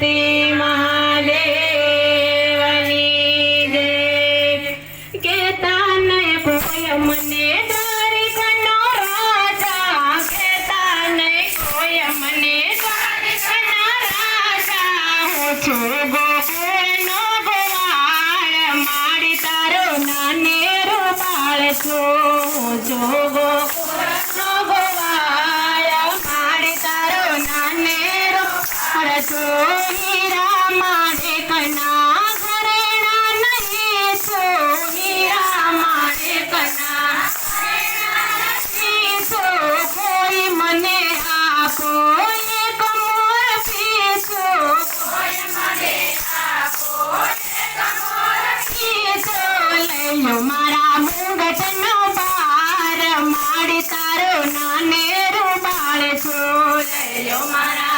ગણપતિ મહાદેવની જય. કેતાને કોઈ મને દ્વારિકાનો રાજા. કેતા નય કોઈ મને દ્વારિકાનો રાજા. હું છું ગોકુળનો ગોવાળ. માડી તારો નાનેરો બાળ મારા મુંગટનો બાર માડી તારો નાનેરો બાળ છો લઈલો મારા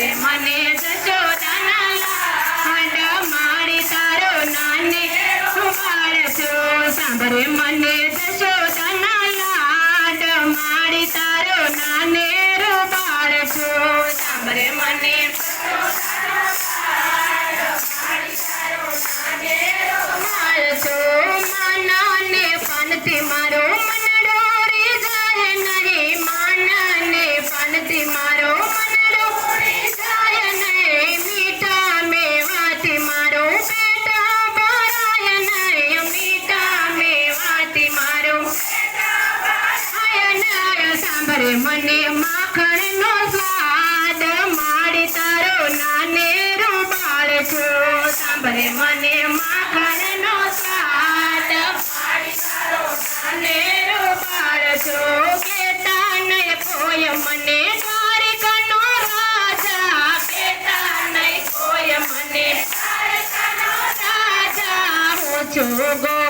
સાંભળે મને જશોદાના લાડ માડી તારો નાનેરો બાળ છો. સાંભળે મને છો. મને માખણનો સ્વાદ. માડી તારો નાનેરો બાળ છો. સાંભળે મને માખણનો સ્વાદ. માડી બાળ છો. કેતા કોઈ મને દ્વારિકાનો રાજા. કેતા નહીં કોઈ મને ગોકુળનો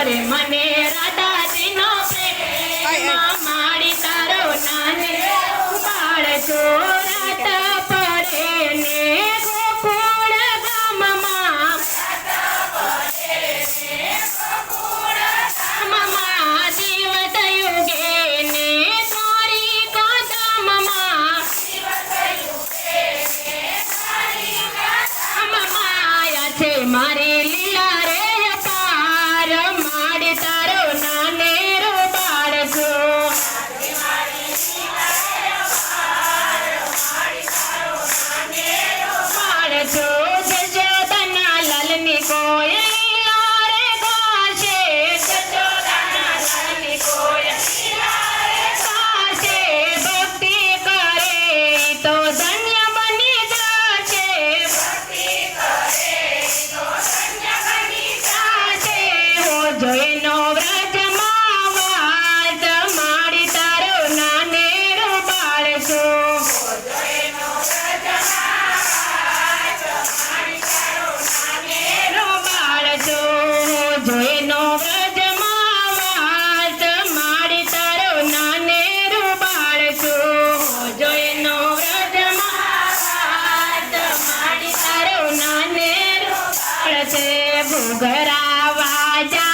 સાંભળે મને રાધાજીનો ઘરાવા જા.